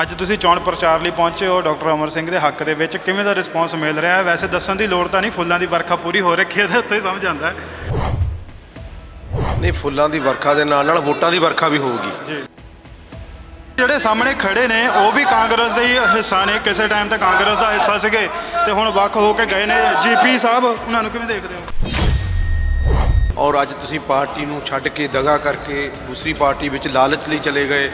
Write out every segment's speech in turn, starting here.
ਅੱਜ ਤੁਸੀਂ ਚੋਣ ਪ੍ਰਚਾਰ ਲਈ ਪਹੁੰਚੇ ਹੋ ਡਾਕਟਰ ਅਮਰ ਸਿੰਘ ਦੇ ਹੱਕ ਦੇ ਵਿੱਚ। ਕਿਵੇਂ ਦਾ ਰਿਸਪੌਂਸ ਮਿਲ ਰਿਹਾ? ਹੈ ਵੈਸੇ ਦੱਸਣ ਦੀ ਲੋੜ ਤਾਂ ਨਹੀਂ ਫੁੱਲਾਂ ਦੀ ਵਰਖਾ ਪੂਰੀ ਹੋ ਰੱਖੀ ਹੈ ਤੇ ਉੱਥੇ ਹੀ ਸਮਝ ਆਉਂਦਾ ਹੈ। ਨਹੀਂ ਫੁੱਲਾਂ ਦੀ ਵਰਖਾ ਦੇ ਨਾਲ ਨਾਲ ਵੋਟਾਂ ਦੀ ਵਰਖਾ ਵੀ ਹੋਊਗੀ। ਜੀ। ਜਿਹੜੇ ਸਾਹਮਣੇ ਖੜੇ ਨੇ ਉਹ ਵੀ ਕਾਂਗਰਸ ਦੇ ਹੀ ਹਿੱਸਾ ਨੇ। ਕਿਸੇ ਟਾਈਮ ਤੇ ਕਾਂਗਰਸ ਦਾ ਹਿੱਸਾ ਸੀਗੇ ਤੇ ਹੁਣ ਵੱਖ ਹੋ ਕੇ ਗਏ ਨੇ। ਜੀਪੀ ਸਾਹਿਬ ਉਹਨਾਂ ਨੂੰ ਕਿਵੇਂ ਦੇਖਦੇ ਹੋ? ਔਰ ਅੱਜ ਤੁਸੀਂ ਪਾਰਟੀ ਨੂੰ ਛੱਡ ਕੇ ਦਗਾ ਕਰਕੇ ਦੂਸਰੀ ਪਾਰਟੀ ਵਿੱਚ ਲਾਲਚ ਲਈ ਚਲੇ ਗਏ।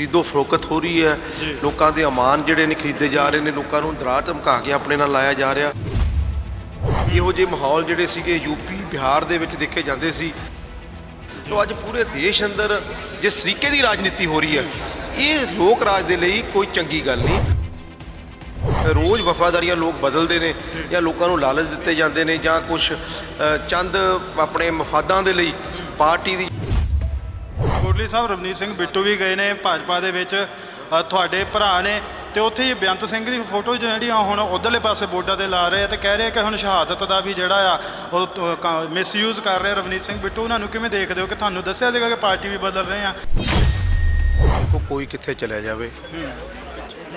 ਖਰੀਦੋ ਫਰੋਖਤ ਹੋ ਰਹੀ ਹੈ। ਲੋਕਾਂ ਦੇ ਅਮਾਨ ਜਿਹੜੇ ਨੇ ਖਰੀਦੇ ਜਾ ਰਹੇ ਨੇ ਲੋਕਾਂ ਨੂੰ ਦਰਾਰ ਧਮਕਾ ਕੇ ਆਪਣੇ ਨਾਲ ਲਾਇਆ ਜਾ ਰਿਹਾ। ਇਹੋ ਜਿਹੇ ਮਾਹੌਲ ਜਿਹੜੇ ਸੀਗੇ ਯੂਪੀ ਬਿਹਾਰ ਦੇ ਵਿੱਚ ਦੇਖੇ ਜਾਂਦੇ ਸੀ। ਤੋ ਅੱਜ ਪੂਰੇ ਦੇਸ਼ ਅੰਦਰ ਜਿਸ ਤਰੀਕੇ ਦੀ ਰਾਜਨੀਤੀ ਹੋ ਰਹੀ ਹੈ ਇਹ ਲੋਕ ਰਾਜ ਦੇ ਲਈ ਕੋਈ ਚੰਗੀ ਗੱਲ ਨਹੀਂ। ਰੋਜ਼ ਵਫਾਦਾਰੀਆਂ ਲੋਕ ਬਦਲਦੇ ਨੇ ਜਾਂ ਲੋਕਾਂ ਨੂੰ ਲਾਲਚ ਦਿੱਤੇ ਜਾਂਦੇ ਨੇ ਜਾਂ ਕੁਝ ਚੰਦ ਆਪਣੇ ਮਫਾਦਾਂ ਦੇ ਲਈ ਪਾਰਟੀ ਦੀ ਕੋਟਲੀ ਸਾਹਿਬ ਰਵਨੀਤ ਸਿੰਘ ਬਿੱਟੂ ਵੀ ਗਏ ਨੇ ਭਾਜਪਾ ਦੇ ਵਿੱਚ ਤੁਹਾਡੇ ਭਰਾ ਨੇ ਤੇ ਉੱਥੇ ਹੀ ਬੇਅੰਤ ਸਿੰਘ ਦੀ ਫੋਟੋ ਜਿਹੜੀਆਂ ਹੁਣ ਉਧਰਲੇ ਪਾਸੇ ਬੋਰਡਾਂ ਤੇ ਲਾ ਰਹੇ ਆ ਤੇ ਕਹਿ ਰਹੇ ਆ ਕਿ ਹੁਣ ਸ਼ਹਾਦਤ ਦਾ ਵੀ ਜਿਹੜਾ ਆ ਉਹ ਮਿਸਯੂਜ਼ ਕਰ ਰਹੇ ਆ ਰਵਨੀਤ ਸਿੰਘ ਬਿੱਟੂ। ਉਹਨਾਂ ਨੂੰ ਕਿਵੇਂ ਦੇਖਦੇ ਹੋ ਕਿ ਤੁਹਾਨੂੰ ਦੱਸਿਆ ਸੀਗਾ ਕਿ ਪਾਰਟੀ ਵੀ ਬਦਲ ਰਹੇ ਆ? ਦੇਖੋ ਕੋਈ ਕਿੱਥੇ ਚਲਿਆ ਜਾਵੇ।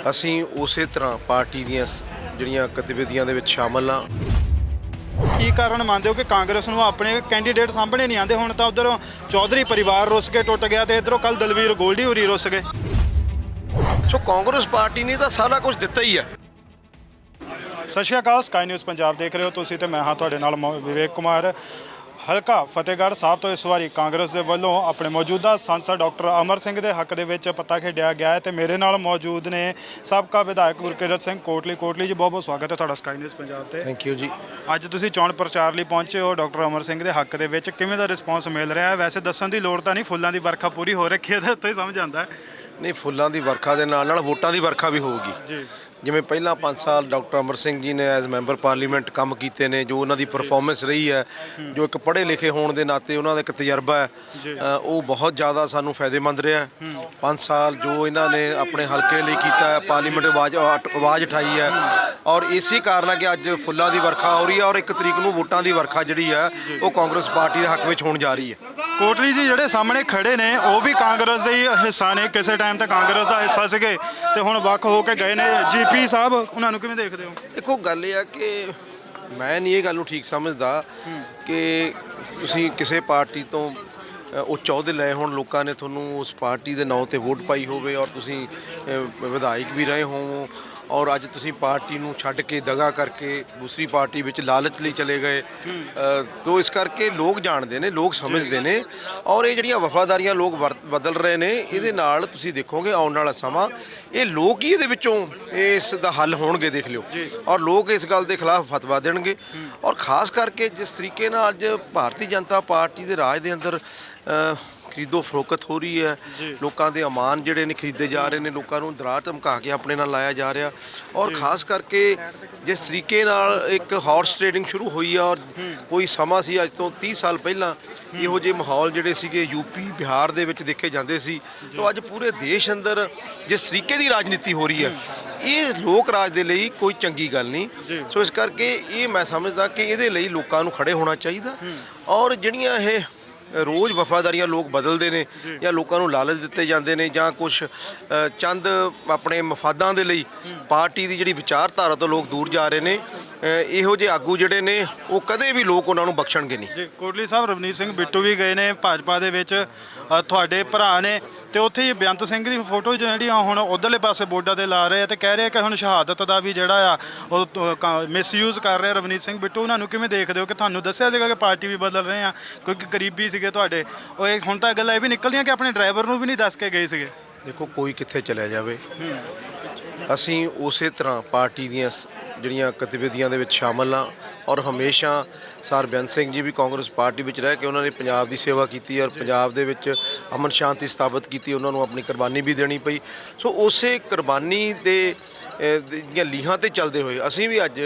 ਅਸੀਂ ਉਸੇ ਤਰ੍ਹਾਂ ਪਾਰਟੀ ਦੀਆਂ ਜਿਹੜੀਆਂ ਗਤੀਵਿਧੀਆਂ ਦੇ ਵਿੱਚ ਸ਼ਾਮਲ ਹਾਂ। ਕੀ ਕਾਰਨ ਮੰਨਦੇ ਹੋ ਕਿ ਕਾਂਗਰਸ ਨੂੰ ਆਪਣੇ ਕੈਂਡੀਡੇਟ ਸਾਹਮਣੇ ਨਹੀਂ ਆਉਂਦੇ? ਹੁਣ ਤਾਂ ਉਧਰ ਚੌਧਰੀ ਪਰਿਵਾਰ ਰੁੱਸ ਕੇ ਟੁੱਟ ਗਿਆ ਤੇ ਇਧਰੋਂ ਕੱਲ ਦਲਵੀਰ ਗੋਲਡੀ ਹੋਰੀ ਰੁੱਸ ਗਏ। ਸੋ ਕਾਂਗਰਸ ਪਾਰਟੀ ਨੇ ਤਾਂ ਸਾਰਾ ਕੁਝ ਦਿੱਤਾ ਹੀ ਹੈ। ਸਤਿ ਸ਼੍ਰੀ ਅਕਾਲ ਸਕਾਈ ਨਿਊਜ਼ ਪੰਜਾਬ ਦੇਖ ਰਹੇ ਹੋ ਤੁਸੀਂ ਤੇ ਮੈਂ ਹਾਂ ਤੁਹਾਡੇ ਨਾਲ ਵਿਵੇਕ ਕੁਮਾਰ। ਹਲਕਾ ਫਤਿਹਗੜ੍ਹ ਸਾਹਿਬ ਤੋਂ ਇਸ ਵਾਰੀ ਕਾਂਗਰਸ ਦੇ ਵੱਲੋਂ ਆਪਣੇ ਮੌਜੂਦਾ ਸੰਸਦ ਡਾਕਟਰ ਅਮਰ ਸਿੰਘ ਦੇ ਹੱਕ ਦੇ ਵਿੱਚ ਪੱਤਾ ਖੇਡਿਆ ਗਿਆ ਹੈ ਤੇ ਮੇਰੇ ਨਾਲ ਮੌਜੂਦ ਨੇ ਸਾਬਕਾ ਵਿਧਾਇਕ ਗੁਰਕਿਰਤ ਸਿੰਘ ਕੋਟਲੀ। ਕੋਟਲੀ ਜੀ ਬਹੁਤ ਬਹੁਤ ਸਵਾਗਤ ਹੈ ਤੁਹਾਡਾ ਸਕਾਈ ਨਿਊਜ਼ ਪੰਜਾਬ ਤੇ। ਥੈਂਕ ਯੂ ਜੀ। ਅੱਜ ਤੁਸੀਂ ਚੋਣ ਪ੍ਰਚਾਰ ਲਈ ਪਹੁੰਚੇ ਹੋ ਡਾਕਟਰ ਅਮਰ ਸਿੰਘ ਦੇ ਹੱਕ ਦੇ ਵਿੱਚ। ਕਿਵੇਂ ਦਾ ਰਿਸਪੌਂਸ ਮਿਲ ਰਿਹਾ ਹੈ? ਵੈਸੇ ਦੱਸਣ ਦੀ ਲੋੜ ਤਾਂ ਨਹੀਂ ਫੁੱਲਾਂ ਦੀ ਵਰਖਾ ਪੂਰੀ ਹੋ ਰੱਖੀ ਹੈ ਤੇ ਹੀ ਸਮਝ ਆਉਂਦਾ ਹੈ। ਨਹੀਂ ਫੁੱਲਾਂ ਦੀ ਵਰਖਾ ਦੇ ਨਾਲ ਨਾਲ ਵੋਟਾਂ ਦੀ ਵਰਖਾ ਵੀ ਹੋਊਗੀ। ਜੀ। ਜਿਵੇਂ ਪਹਿਲਾਂ 5 ਸਾਲ ਡਾਕਟਰ ਅਮਰ ਸਿੰਘ ਜੀ ਨੇ ਐਜ਼ ਮੈਂਬਰ ਪਾਰਲੀਮੈਂਟ ਕੰਮ ਕੀਤੇ ਨੇ ਜੋ ਉਹਨਾਂ ਦੀ ਪਰਫਾਰਮੈਂਸ ਰਹੀ ਹੈ ਜੋ ਇੱਕ ਪੜ੍ਹੇ ਲਿਖੇ ਹੋਣ ਦੇ ਨਾਤੇ ਉਹਨਾਂ ਦਾ ਇੱਕ ਤਜਰਬਾ ਹੈ ਅ, ਉਹ ਬਹੁਤ ਜ਼ਿਆਦਾ ਸਾਨੂੰ ਫਾਇਦੇਮੰਦ ਰਿਹਾ 5 ਸਾਲ ਜੋ ਇਹਨਾਂ ਨੇ ਆਪਣੇ ਹਲਕੇ ਲਈ ਕੀਤਾ ਹੈ ਪਾਰਲੀਮੈਂਟ ਆਵਾਜ਼ ਆਵਾਜ਼ ਉਠਾਈ ਹੈ ਔਰ ਇਸੇ ਕਾਰਨ ਹੈ ਕਿ ਅੱਜ ਫੁੱਲਾਂ ਦੀ ਵਰਖਾ ਹੋ ਰਹੀ ਹੈ ਔਰ ਇੱਕ ਤਰੀਕ ਨੂੰ ਵੋਟਾਂ ਦੀ ਵਰਖਾ ਜਿਹੜੀ ਹੈ ਉਹ ਕਾਂਗਰਸ ਪਾਰਟੀ ਦੇ ਹੱਕ ਵਿੱਚ ਹੋਣ ਜਾ ਰਹੀ ਹੈ। ਕੋਟਲੀ ਜੀ ਜਿਹੜੇ ਸਾਹਮਣੇ ਖੜੇ ਨੇ, ਉਹ ਵੀ ਕਾਂਗਰਸ ਦੇ ਹੀ ਹਿੱਸਾ ਨੇ। ਕਿਸੇ ਟਾਈਮ ਤੇ ਕਾਂਗਰਸ ਦਾ ਹਿੱਸਾ ਸੀਗੇ ਤੇ ਹੁਣ ਵੱਖ ਹੋ ਕੇ ਗਏ ਨੇ। ਜੀਪੀ ਸਾਹਿਬ, ਉਹਨਾਂ ਨੂੰ ਕਿਵੇਂ ਦੇਖਦੇ ਹੋ? ਦੇਖੋ ਗੱਲ ਇਹ ਆ ਕਿ ਮੈਂ ਨਹੀਂ ਇਹ ਗੱਲ ਨੂੰ ਠੀਕ ਸਮਝਦਾ ਕਿ ਤੁਸੀਂ ਕਿਸੇ ਪਾਰਟੀ ਤੋਂ ਉਹ ਉੱਚ ਲਏ ਹੋਣ ਲੋਕਾਂ ਨੇ, ਤੁਹਾਨੂੰ ਉਸ ਪਾਰਟੀ ਦੇ ਨਾਂ ਤੇ ਵੋਟ ਪਾਈ ਹੋਵੇ ਔਰ ਤੁਸੀਂ ਵਿਧਾਇਕ ਵੀ ਰਹੇ ਹੋ ਔਰ ਅੱਜ ਤੁਸੀਂ ਪਾਰਟੀ ਨੂੰ ਛੱਡ ਕੇ ਦਗਾ ਕਰਕੇ ਦੂਸਰੀ ਪਾਰਟੀ ਵਿੱਚ ਲਾਲਚ ਲਈ ਚਲੇ ਗਏ। ਤੋ ਇਸ ਕਰਕੇ ਲੋਕ ਜਾਣਦੇ ਨੇ ਲੋਕ ਸਮਝਦੇ ਨੇ ਔਰ ਇਹ ਜਿਹੜੀਆਂ ਵਫਾਦਾਰੀਆਂ ਲੋਕ ਬਦਲ ਰਹੇ ਨੇ ਇਹਦੇ ਨਾਲ ਤੁਸੀਂ ਦੇਖੋਗੇ ਆਉਣ ਵਾਲਾ ਸਮਾਂ ਇਹ ਲੋਕ ਹੀ ਇਹਦੇ ਵਿੱਚੋਂ ਇਸ ਦਾ ਹੱਲ ਹੋਣਗੇ ਦੇਖ ਲਿਓ। ਔਰ ਲੋਕ ਇਸ ਗੱਲ ਦੇ ਖਿਲਾਫ ਫਤਵਾ ਦੇਣਗੇ। ਔਰ ਖਾਸ ਕਰਕੇ ਜਿਸ ਤਰੀਕੇ ਨਾਲ ਅੱਜ ਭਾਰਤੀ ਜਨਤਾ ਪਾਰਟੀ ਦੇ ਰਾਜ ਦੇ ਅੰਦਰ ਖਰੀਦੋ ਫਰੋਖਤ ਹੋ ਰਹੀ ਹੈ। ਲੋਕਾਂ ਦੇ ਅਮਾਨ ਜਿਹੜੇ ਨੇ ਖਰੀਦੇ ਜਾ ਰਹੇ ਨੇ ਲੋਕਾਂ ਨੂੰ ਦਰਾਰ ਧਮਕਾ ਕੇ ਆਪਣੇ ਨਾਲ ਲਾਇਆ ਜਾ ਰਿਹਾ। ਔਰ ਖਾਸ ਕਰਕੇ ਜਿਸ ਤਰੀਕੇ ਨਾਲ ਇੱਕ ਹਾਰਸ ਟ੍ਰੇਡਿੰਗ ਸ਼ੁਰੂ ਹੋਈ ਹੈ ਔਰ ਕੋਈ ਸਮਾਂ ਸੀ ਅੱਜ ਤੋਂ 30 ਸਾਲ ਪਹਿਲਾਂ ਇਹੋ ਜਿਹੇ ਮਾਹੌਲ ਜਿਹੜੇ ਸੀਗੇ ਯੂਪੀ ਬਿਹਾਰ ਦੇ ਵਿੱਚ ਦੇਖੇ ਜਾਂਦੇ ਸੀ। ਤੋਂ ਅੱਜ ਪੂਰੇ ਦੇਸ਼ ਅੰਦਰ ਜਿਸ ਤਰੀਕੇ ਦੀ ਰਾਜਨੀਤੀ ਹੋ ਰਹੀ ਹੈ ਇਹ ਲੋਕ ਰਾਜ ਦੇ ਲਈ ਕੋਈ ਚੰਗੀ ਗੱਲ ਨਹੀਂ। ਸੋ ਇਸ ਕਰਕੇ ਇਹ ਮੈਂ ਸਮਝਦਾ ਕਿ ਇਹਦੇ ਲਈ ਲੋਕਾਂ ਨੂੰ ਖੜੇ ਹੋਣਾ ਚਾਹੀਦਾ। ਔਰ ਜਿਹੜੀਆਂ ਇਹ ਰੋਜ਼ ਵਫਾਦਾਰੀਆਂ ਲੋਕ ਬਦਲਦੇ ਨੇ ਜਾਂ। ਲੋਕਾਂ ਨੂੰ ਲਾਲਚ ਦਿੱਤੇ ਜਾਂਦੇ ਨੇ ਜਾਂ ਕੁਝ ਚੰਦ ਆਪਣੇ ਮਫਾਦਾਂ ਦੇ ਲਈ ਪਾਰਟੀ ਦੀ ਜਿਹੜੀ ਵਿਚਾਰਧਾਰਾ ਤੋਂ ਲੋਕ ਦੂਰ ਜਾ ਰਹੇ ਨੇ ਇਹੋ ਜਿਹੇ ਆਗੂ ਜਿਹੜੇ ਨੇ ਉਹ ਕਦੇ ਵੀ ਲੋਕ ਉਹਨਾਂ ਨੂੰ ਬਖਸ਼ਣਗੇ ਨਹੀਂ। ਜੀ ਕੋਟਲੀ ਸਾਹਿਬ ਰਵਨੀਤ ਸਿੰਘ ਬਿੱਟੂ ਵੀ ਗਏ ਨੇ ਭਾਜਪਾ ਦੇ ਵਿੱਚ ਤੁਹਾਡੇ ਭਰਾ ਨੇ ਤੇ ਉੱਥੇ ਹੀ ਬੇਅੰਤ ਸਿੰਘ ਦੀ ਫੋਟੋ ਜਿਹੜੀਆਂ ਹੁਣ ਉਧਰਲੇ ਪਾਸੇ ਬੋਰਡਾਂ ਤੇ ਲਾ ਰਹੇ ਆ ਤੇ ਕਹਿ ਰਹੇ ਆ ਕਿ ਹੁਣ ਸ਼ਹਾਦਤ ਦਾ ਵੀ ਜਿਹੜਾ ਆ ਉਹ ਮਿਸਯੂਜ਼ ਕਰ ਰਹੇ ਰਵਨੀਤ ਸਿੰਘ ਬਿੱਟੂ। ਉਹਨਾਂ ਨੂੰ ਕਿਵੇਂ ਦੇਖਦੇ ਹੋ ਕਿ ਤੁਹਾਨੂੰ ਦੱਸਿਆ ਸੀਗਾ ਕਿ ਪਾਰਟੀ ਵੀ ਬਦਲ ਰਹੇ ਆ? ਕਿਉਂਕਿ ਕਰੀਬੀ ਸੀਗੇ ਤੁਹਾਡੇ? ਉਹ ਹੁਣ ਤਾਂ ਗੱਲਾਂ ਇਹ ਵੀ ਨਿਕਲਦੀਆਂ ਕਿ ਆਪਣੇ ਡਰਾਈਵਰ ਨੂੰ ਵੀ ਨਹੀਂ ਦੱਸ ਕੇ ਗਏ ਸੀਗੇ? ਦੇਖੋ ਕੋਈ ਕਿੱਥੇ ਚਲਿਆ ਜਾਵੇ। ਅਸੀਂ ਉਸੇ ਤਰ੍ਹਾਂ ਪਾਰਟੀ ਦੀਆਂ ਸ- ਜਿਹੜੀਆਂ ਗਤੀਵਿਧੀਆਂ ਦੇ ਵਿੱਚ ਸ਼ਾਮਲ ਹਾਂ ਔਰ ਹਮੇਸ਼ਾ ਸਰ ਬੇਅੰਤ ਸਿੰਘ ਜੀ ਵੀ ਕਾਂਗਰਸ ਪਾਰਟੀ ਵਿੱਚ ਰਹਿ ਕੇ ਉਹਨਾਂ ਨੇ ਪੰਜਾਬ ਦੀ ਸੇਵਾ ਕੀਤੀ ਔਰ ਪੰਜਾਬ ਦੇ ਵਿੱਚ ਅਮਨ ਸ਼ਾਂਤੀ ਸਥਾਪਿਤ ਕੀਤੀ ਉਹਨਾਂ ਨੂੰ ਆਪਣੀ ਕੁਰਬਾਨੀ ਵੀ ਦੇਣੀ ਪਈ। ਸੋ ਉਸੇ ਕੁਰਬਾਨੀ ਦੇ ਅ, ਦੀਆਂ ਲੀਹਾਂ ਤੇ ਚੱਲਦੇ ਹੋਏ ਅਸੀਂ ਵੀ ਅੱਜ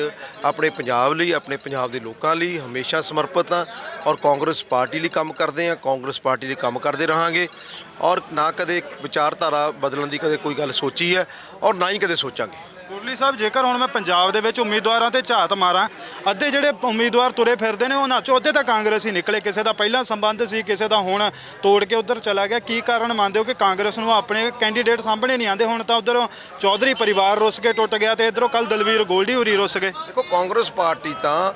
ਆਪਣੇ ਪੰਜਾਬ ਲਈ ਆਪਣੇ ਪੰਜਾਬ ਦੇ ਲੋਕਾਂ ਲਈ ਹਮੇਸ਼ਾ ਸਮਰਪਿਤ ਹਾਂ ਔਰ ਕਾਂਗਰਸ ਪਾਰਟੀ ਲਈ ਕੰਮ ਕਰਦੇ ਹਾਂ ਕਾਂਗਰਸ ਪਾਰਟੀ ਲਈ ਕੰਮ ਕਰਦੇ ਰਹਾਂਗੇ। ਔਰ ਨਾ ਕਦੇ ਵਿਚਾਰਧਾਰਾ ਬਦਲਣ ਦੀ ਕਦੇ ਕੋਈ ਗੱਲ ਸੋਚੀ ਹੈ ਔਰ ਨਾ ਹੀ ਕਦੇ ਸੋਚਾਂਗੇ। ਕੋਟਲੀ ਸਾਹਿਬ ਜੇਕਰ ਹੁਣ ਮੈਂ ਪੰਜਾਬ ਦੇ ਵਿੱਚ ਉਮੀਦਵਾਰਾਂ ਤੇ ਝਾਤ ਮਾਰਾਂ ਅੱਧੇ ਜਿਹੜੇ ਉਮੀਦਵਾਰ ਤੁਰੇ ਫਿਰਦੇ ਨੇ ਉਹਨਾਂ ਚੋਂ ਅੱਧੇ ਤਾਂ ਕਾਂਗਰਸੀ ਨਿਕਲੇ। ਕਿਸੇ ਦਾ ਪਹਿਲਾਂ ਸੰਬੰਧ ਸੀ ਕਿਸੇ ਦਾ ਹੁਣ ਤੋੜ ਕੇ ਉਧਰ ਚਲਾ ਗਿਆ। ਕੀ ਕਾਰਨ ਮੰਨਦੇ ਹੋ ਕਿ ਕਾਂਗਰਸ ਨੂੰ ਆਪਣੇ ਕੈਂਡੀਡੇਟ ਸਾਹਮਣੇ ਨਹੀਂ ਆਉਂਦੇ? ਹੁਣ ਤਾਂ ਉਧਰੋਂ ਚੌਧਰੀ ਪਰਿਵਾਰ ਰੁੱਸ ਕੇ ਟੁੱਟ ਗਿਆ ਤੇ ਇਧਰੋਂ ਕੱਲ ਦਲਵੀਰ ਗੋਲਡੀ ਹੋਰੀ ਰੁੱਸ ਗਏ। ਦੇਖੋ ਕਾਂਗਰਸ ਪਾਰਟੀ ਤਾਂ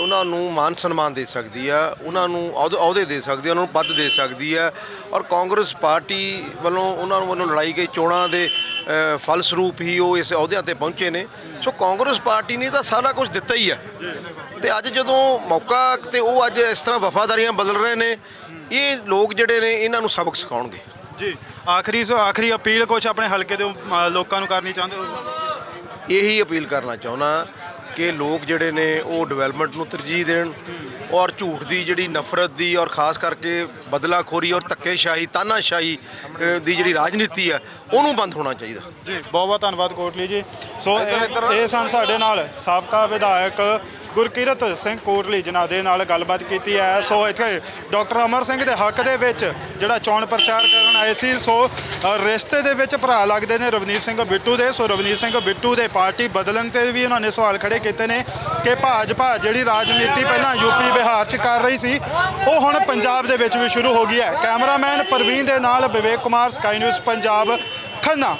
ਉਹਨਾਂ ਨੂੰ ਮਾਨ ਸਨਮਾਨ ਦੇ ਸਕਦੀ ਆ ਉਹਨਾਂ ਨੂੰ ਅਹੁਦ- ਦੇ ਸਕਦੀ ਆ ਉਹਨਾਂ ਨੂੰ ਪਦ ਦੇ ਸਕਦੀ ਆ ਔਰ ਕਾਂਗਰਸ ਪਾਰਟੀ ਵੱਲੋਂ ਉਹਨਾਂ ਨੂੰ ਵੱਲੋਂ ਲੜਾਈ ਗਈ ਚੋਣਾਂ ਦੇ ਫਲਸਰੂਪ ਹੀ ਉਹ ਇਸ ਅਹੁਦਿਆਂ ਤੇ ਪਹੁੰਚੇ ਨੇ। ਸੋ ਕਾਂਗਰਸ ਪਾਰਟੀ ਨੇ ਤਾਂ ਸਾਰਾ ਕੁਝ ਦਿੱਤਾ ਹੀ ਆ। ਤੇ ਅੱਜ ਜਦੋਂ ਮੌਕਾ ਤੇ ਉਹ ਅੱਜ ਇਸ ਤਰ੍ਹਾਂ ਵਫਾਦਾਰੀਆਂ ਬਦਲ ਰਹੇ ਨੇ ਇਹ ਲੋਕ ਜਿਹੜੇ ਨੇ ਇਹਨਾਂ ਨੂੰ ਸਬਕ ਸਿਖਾਉਣਗੇ। ਜੀ ਆਖਰੀ ਆਖਰੀ ਅਪੀਲ ਕੁਝ ਆਪਣੇ ਹਲਕੇ ਦੇ ਲੋਕਾਂ ਨੂੰ ਕਰਨੀ ਚਾਹੁੰਦੇ ਹੋ? ਇਹੀ ਅਪੀਲ ਕਰਨਾ ਚਾਹੁੰਦਾ। ਕਿ ਲੋਕ ਜਿਹੜੇ ਨੇ ਉਹ ਡਿਵੈਲਪਮੈਂਟ ਨੂੰ ਤਰਜੀਹ ਦੇਣ ਔਰ ਝੂਠ ਦੀ ਜਿਹੜੀ ਨਫ਼ਰਤ ਦੀ ਔਰ ਖਾਸ ਕਰਕੇ ਬਦਲਾਖੋਰੀ ਔਰ ਧੱਕੇਸ਼ਾਹੀ ਤਾਨਾਸ਼ਾਹੀ ਅ, ਦੀ ਜਿਹੜੀ ਰਾਜਨੀਤੀ ਹੈ ਉਹਨੂੰ ਬੰਦ ਹੋਣਾ ਚਾਹੀਦਾ। ਜੀ ਬਹੁਤ ਬਹੁਤ ਧੰਨਵਾਦ ਕੋਟਲੀ ਜੀ। ਸੋ ਇਹ- ਇਹ ਸਨ ਸਾਡੇ ਨਾਲ ਸਾਬਕਾ ਵਿਧਾਇਕ ਗੁਰਕਿਰਤ ਸਿੰਘ ਕੋਟਲੀ ਜਿਨ੍ਹਾਂ ਦੇ ਨਾਲ ਗੱਲਬਾਤ ਕੀਤੀ ਹੈ। ਸੋ ਇੱਥੇ ਡਾਕਟਰ ਅਮਰ ਸਿੰਘ ਦੇ ਹੱਕ ਦੇ ਵਿੱਚ ਜਿਹੜਾ ਚੋਣ ਪ੍ਰਚਾਰ ਕਰਨ ਆਏ ਸੀ, ਸੋ ਰਿਸ਼ਤੇ ਦੇ ਵਿੱਚ ਭਰਾ ਲੱਗਦੇ ਨੇ ਰਵਨੀਤ ਸਿੰਘ ਬਿੱਟੂ ਦੇ। ਸੋ ਰਵਨੀਤ ਸਿੰਘ ਬਿੱਟੂ ਦੇ ਪਾਰਟੀ ਬਦਲਣ ਤੇ ਵੀ ਉਹਨਾਂ ਨੇ ਸਵਾਲ ਖੜੇ ਕੀਤੇ ਨੇ ਕਿ ਭਾਜਪਾ ਜਿਹੜੀ ਰਾਜਨੀਤੀ ਪਹਿਲਾਂ ਯੂਪੀ ਬਿਹਾਰ 'ਚ ਕਰ ਰਹੀ ਸੀ, ਉਹ ਹੁਣ ਪੰਜਾਬ ਦੇ ਵਿੱਚ ਵੀ ਸ਼ੁਰੂ ਹੋ ਗਈ ਹੈ। ਕੈਮਰਾਮੈਨ ਪ੍ਰਵੀਨ ਦੇ ਨਾਲ ਵਿਵੇਕ ਕੁਮਾਰ, ਸਕਾਈ ਨਿਊਜ਼, ਪੰਜਾਬ, ਖੰਨਾ।